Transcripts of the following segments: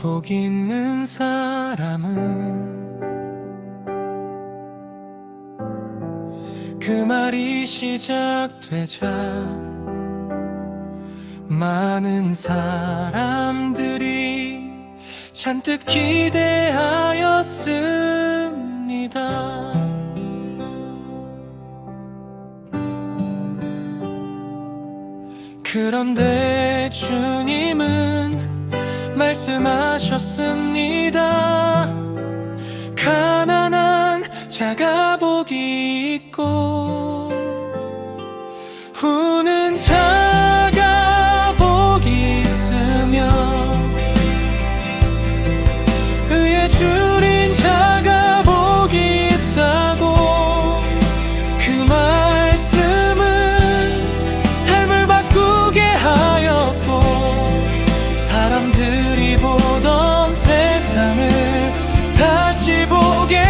복 있는 사람은 그 말이 시작되자 많은 사람들이 잔뜩 기대하였습니다. 그런데 주님은 말씀하셨습니다. 가난한 자가 복이 있고 우는 자 그리 보던 세상을 다시 보게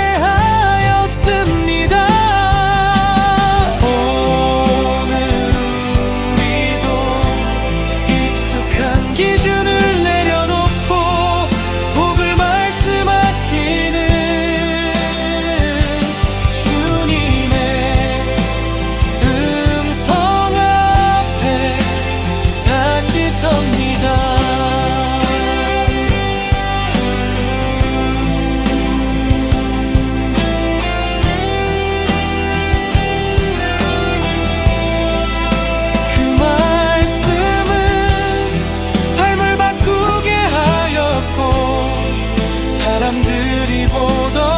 不懂